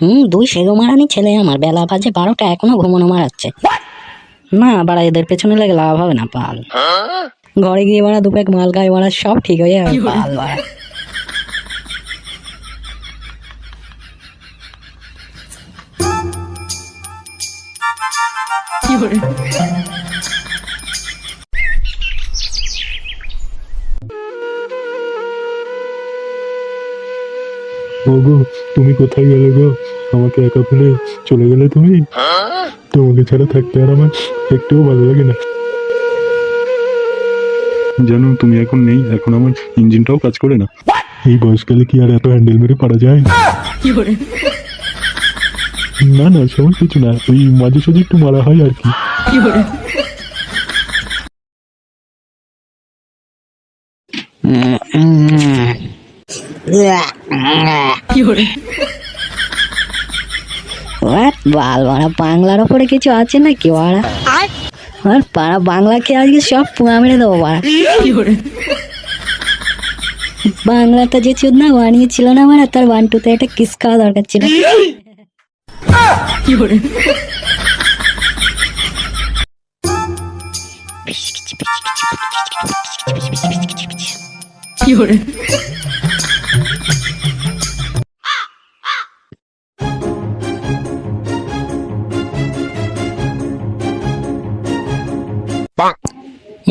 হুম, দুই সেগো মারানি ছেলে আমার। বেলা বাজে বারোটা, এখনও ঘুমানো মারাচ্ছে। না, বাড়া, এদের পেছনে লেগে লাভ হবে না, পাল। ঘরে গিয়ে বাড়া দুপ্যাক মাল গায়ে বাড়া, সব ঠিক হয়ে যাবে, পাল, বাড়া। ওগো তুমি কোথায় গেলে গো? আমাকে একা ফেলে চলে গেলে তুমি? তোমাকে ছাড়া থাকতে আর আমার একটুও ভালো লাগে না। জানো তুমি এখন নেই এখন আমার ইঞ্জিনটাও কাজ করে না। এই বয়সকালে কি আর এত হ্যান্ডেল মেরে পারা যায়? না না সেমন কিছু না ওই মাঝে সাঝে একটু মারা হয় আর কি। What? বাংলার ওপরে কিছু আছে নাকি বাড়া? আর পাড়া বাংলাকে আজকে সব পুঙা মেরে দেবো বাংলাটা যে চুদ না বানিয়েছিল না আমার তার ওয়ান টুতে একটা কিস খাওয়া দরকার ছিল।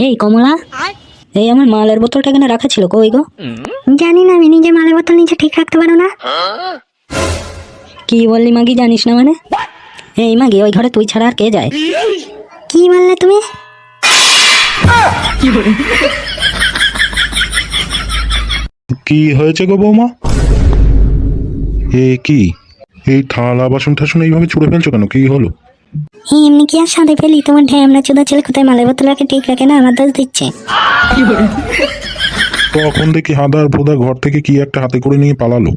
এই কমলা। এই আমার মালের বোতলটা এখানে রাখা ছিল কই গো? জানি না আমি নিজে মালের বোতল নিজে ঠিক রাখতে পারো না। কি বললি মাগি জানিস না মানে? এই মাগি ওই ঘরে তুই ছাড়া আর কে যায়? কি বললে তুমি? কি হয়েছে গো বৌমা? এ কি? এই থালা বাসন টাসন এইভাবে ছুড়ে ফেলছো কেন? কি হলো? এমনি কি আর সাথে ফেলি? তোমার ঢ্যামনা চোদা ছেলে কোথায়? মালের বোতল রাখে ঠিক রাখে না? আমার দোষ দিচ্ছে। তখন দেখি হাদার ভোদা ঘর থেকে কি একটা হাতে করে নিয়ে পালালো।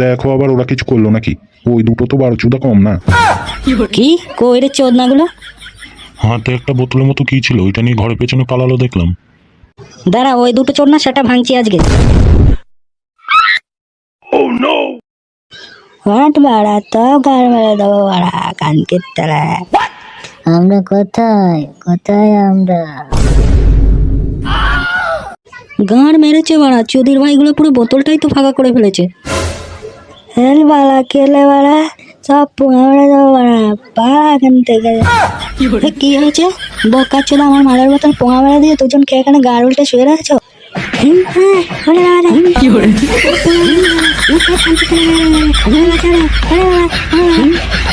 দেখো আবার ওরা কিছু করল নাকি? ওই দুটো তো বারো চুদা কম না? কি? কই রে চোদনাগুলো? হাতে একটা বোতলের মতো কি ছিল? ওইটা নিয়ে ঘরের পেছনে পালালো দেখলাম। দাঁড়া ওই দুটো চোর না সেটা ভাঙছি আজকে। হাট বাড়া তো ঘর মেরে দেবো বাড়া কানকে তারা আমরা কোথায়? কোথায় আমরা? গাঁড় মেরেছে বাড়া চুদির ভাইগুলো পুরো বোতলটাই তো ফাঁকা করে ফেলেছে। হেল বাড়া কেলে বাড়া সব পুঙা মেরে দেবো বাড়া পাড়া এখান থেকে। কি হয়েছে? বোকা ছিল আমার মালার বোতল পোঙা মেরে দিয়ে দুজন কে এখানে গা উল্টে শুয়ে রাখছো হুম, হ্যাঁ, ওরে বাবা রে। কি করে মুখে শান্তি করে, ওরে বাবা রে, ওরে বাবা, ওরে বাবা।